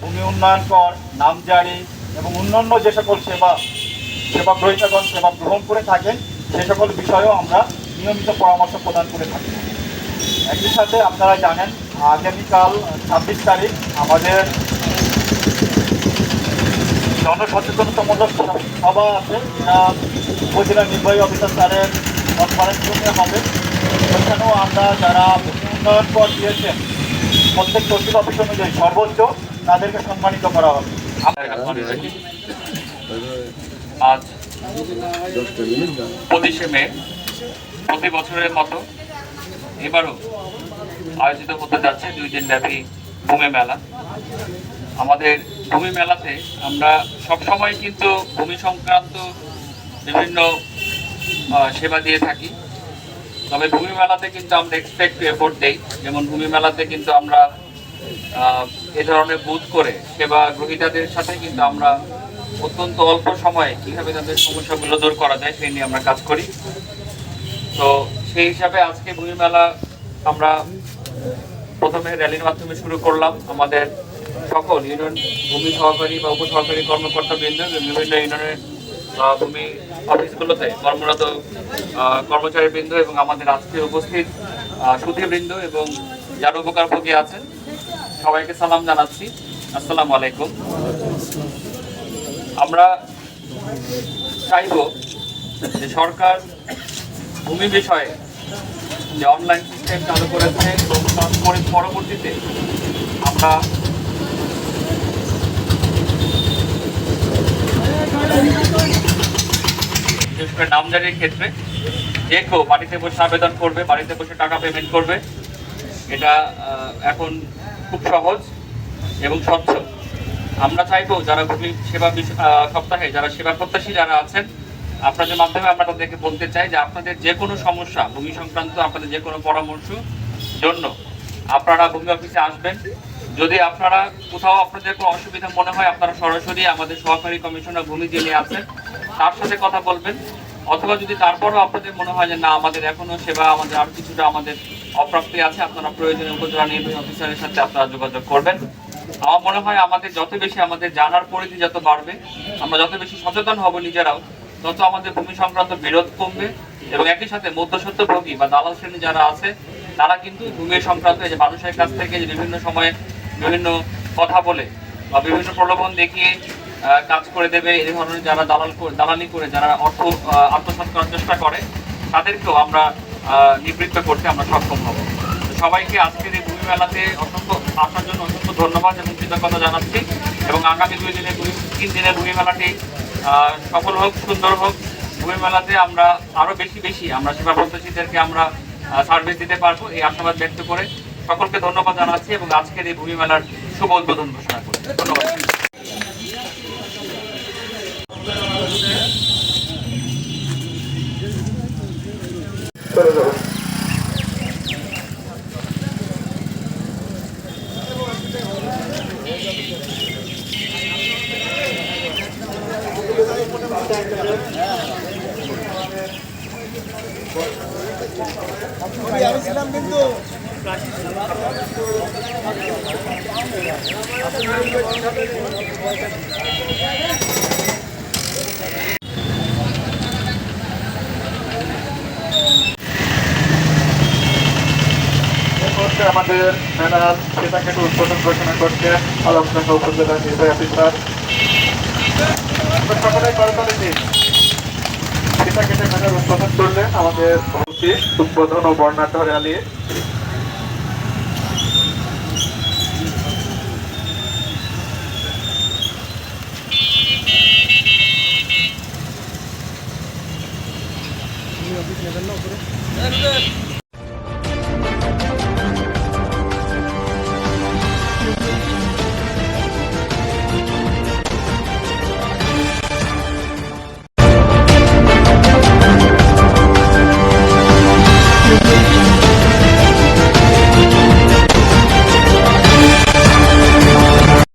ভূমি উন্নয়ন কর নামজারি এবং অন্যান্য যে সকল সেবা সেবা গ্রহীতাগণ সেবা গ্রহণ করে থাকেন, সে সকল বিষয়েও আমরা নিয়মিত পরামর্শ প্রদান করে থাকি। একই সাথে আপনারা জানেন, আগামীকাল ছাব্বিশ তারিখ আমাদের জনসচেতনতামূলক সভা আছে। যেটা উপজেলা নির্বাহী অফিসার স্যারের কনফারেন্স রুমে হবে। সেখানেও আমরা যারা উন্নয়ন কর দিয়েছেন, প্রত্যেক তহসিল অফিস অনুযায়ী সর্বোচ্চ তাদেরকে সম্মানিত করা হবে। আজ পঁচিশে মে, প্রতি বছরের মতো এবারও আয়োজিত হতে যাচ্ছে দুই দিন ব্যাপী ভূমি মেলা। আমাদের ভূমি মেলাতে আমরা সবসময় কিন্তু ভূমি সংক্রান্ত বিভিন্ন সেবা দিয়ে থাকি। তবে ভূমি মেলাতে কিন্তু আমরা এক্সপেক্ট এফোর্ট দেই। যেমন ভূমি মেলাতে কিন্তু আমরা এ ধরনের বুথ করে সেবা গ্রহীতাদের সাথে কিন্তু আমরা অত্যন্ত অল্প সময়ে কীভাবে তাদের সমস্যাগুলো দূর করা যায় সেই নিয়ে আমরা কাজ করি। তো সেই হিসাবে আজকে ভূমি মেলা আমরা প্রথমে র্যালির মাধ্যমে শুরু করলাম। আমাদের সকল ইউনিয়ন ভূমি সহকারী বা উপসহকারী কর্মকর্তা বৃন্দ বিভিন্ন ইউনিয়নের ভূমি অফিসগুলোতে কর্মরত আহ, কর্মচারী বৃন্দ এবং আমাদের আজকে উপস্থিত সুধীবৃন্দ এবং যারা উপকারভোগী আছেন সবাইকে সালাম জানাচ্ছি। আসসালামু আলাইকুম। আমরা চাইব যে সরকার ভূমি বিষয়ে যে অনলাইন সিস্টেম চালু করেছে পরবর্তীতে আমরা বিশেষ করে নামজারির ক্ষেত্রে যে কেউ বাড়িতে বসে আবেদন করবে, বাড়িতে বসে টাকা পেমেন্ট করবে। এটা এখন খুব সহজ এবং স্বচ্ছ। আমরা চাইব যারা ভূমি সেবা সপ্তাহে, যারা সেবা প্রত্যাশী যারা আছেন, আপনাদের মাধ্যমে আমরা তাদেরকে বলতে চাই যে আপনাদের যে কোনো সমস্যা, ভূমি সংক্রান্ত আপনাদের যে কোনো পরামর্শ জন্য আপনারা ভূমি অফিসে আসবেন। যদি আপনারা কোথাও আপনাদের কোনো অসুবিধা মনে হয়, আপনারা সরাসরি আমাদের সহকারী কমিশনার ভূমি যিনি আছেন, তার সাথে কথা বলবেন। অথবা যদি তারপরও আপনাদের মনে হয় যে না, আমাদের এখনও সেবা, আমাদের আরও কিছুটা আমাদের অপ্রাপ্তি আছে, আপনারা প্রয়োজনে উপজেলা নির্বাহী অফিসারের সাথে আপনারা যোগাযোগ করবেন। আমার মনে হয় আমাদের যত বেশি আমাদের জানার পরিধি যত বাড়বে, আমরা যত বেশি সচেতন হব নিজেরাও, তত আমাদের ভূমি সংক্রান্ত বিরোধ কমবে এবং একই সাথে মধ্যস্বত্বভোগী বা দালাল শ্রেণি যারা আছে, তারা কিন্তু ভূমি সংক্রান্ত যে মানুষের কাছ থেকে যে বিভিন্ন সময়ে বিভিন্ন কথা বলে বা বিভিন্ন প্রলোভন দেখিয়ে কাজ করে দেবে এই ধরনের যারা দালাল দালালি করে যারা অর্থ আহ, আত্মসাৎ করার চেষ্টা করে তাদেরকেও আমরা নিবৃত্ত করতে আমরা সক্ষম হব। সবাইকে আজকের এই ভূমি মেলাতে অসংখ্য আসার জন্য অসংখ্য ধন্যবাদ এবং কৃতজ্ঞতা জানাচ্ছি এবং আগামী দুই দিনের দুই তিন দিনের ভূমি মেলাটি সফল হোক সুন্দর হোক ভূমি মেলাতে আমরা আরও বেশি বেশি আমরা সেবা প্রত্যাশীদেরকে আমরা সার্ভিস দিতে পারব এই আশাবাদ ব্যক্ত করে সকলকে ধন্যবাদ জানাচ্ছি এবং আজকের এই ভূমি মেলার শুভ উদ্বোধন ঘোষণা করি ধন্যবাদ। এই মুহূর্তে আমাদের মেলার সেটাকে উদ্বোধন ঘোষণা করছে আলমডাঙ্গা উপজেলা নির্বাহী অফিসার। আমরা সকলে করতালি দিই সেটা উদ্বোধন আমাদের উদ্বোধন ও বর্ণাঢ্য র্যালি।